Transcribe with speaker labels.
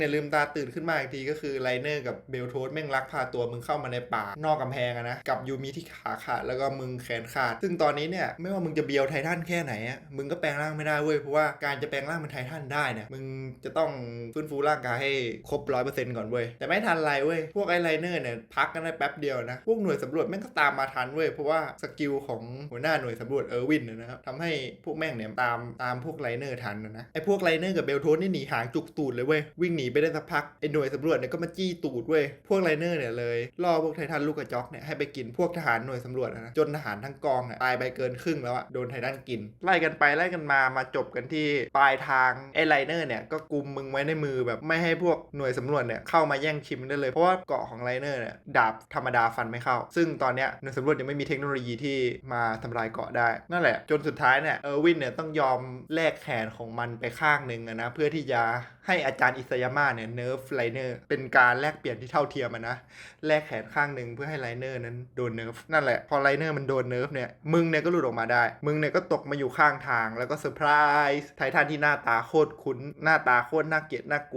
Speaker 1: เนี่ยลืมตาตื่นขึ้นมาอีกทีก็คือไลเนอร์กับเบลโทสแม่งลักพาตัวมึงเข้ามาในป่านอกกำแพงอะนะกับยูมิที่ขาขาดแล้วก็มึงแขนขาด ซึ่งตอนนี้เนี่ยไม่ว่ามึงจะเบียวไททันแค่ไหนอะมึงก็แปลงร่างไม่ได้เว้ยเพราะว่าการจะแปลงร่างเป็นไททันได้เนี่ยมึงจะต้องฟื้นฟูร่างกายให้ครบร้อยเปอร์เซ็นต์ก่อนเว้ยแต่ไม่ทันไรเว้ยพวกไอไลเนอร์เนี่ยพักกันได้แป๊บเดียวนะพวกหน่วยสำรวจแม่งก็ตามมาทันเว้ยเพราะว่าสกิลของหัวหน้าหน่วยสำรวจเออร์วินนะครับทำให้พวกแม่งเนี่ยตามตามพวกไลเนอร์ทันนะนะไอพวกไลเนอร์กับเบลโทสนี่หนีหางจุกตูดเลยเว้ยวิ่งหนีไปได้สักพักไอหน่วยสำรวจเนี่ยก็มาจี้ตูดเว้ยพวกไลเนอร์เนี่ยเลยล่อพวกไททันลูกกระจอกเนี่ยให้ไปกินพวกทหารหน่วยสำรวจนะจนทหารทั้งกองเนี่ยตายไปเกินครึ่งแล้วอะโดนไททันกิน ไล่กันไปไล่กันมามาจบกันที่ปลายทางไอไลเนอร์เนี่ยก็กุมมึงไว้ในมือแบบไม่ให้พวกหน่วยสำรวจเนี่ยเข้ามาแย่งชิมได้เลยเพราะว่าเกาะของไลเนอร์เนี่ยดาบธรรมดาฟันไม่เข้า ซึ่งตอนเนี้ยหน่วยสำรวจยังไม่มีเทคโนโลยีที่มาทำลายเกาะได้ นั่นแหละ จนสุดท้ายเนี่ยเออร์วินเนี่ยต้องยอมแลกแขนของมันไปข้างหนึ่งนะเพื่อที่จะให้อาจารย์อิสยามาเนี่ยเนิร์ฟไลเนอร์เป็นการแลกเปลี่ยนที่เท่าเทียมนะแลกแขนข้างหนึ่งเพื่อให้ไลเนอร์นั้นโดนเนิร์ฟนั่นแหละพอไลเนอร์มันโดนเนิร์ฟเนี่ยมึงเนี่ยก็หลุดออกมาได้ มึงเนี่ยก็ตกมาอยู่ข้างทางแล้วก็เซอร์ไพรส์ไททันที่หน้าตาโคตรคุ้นหน้าตาโคตรน่าเกลียดน่ากลัว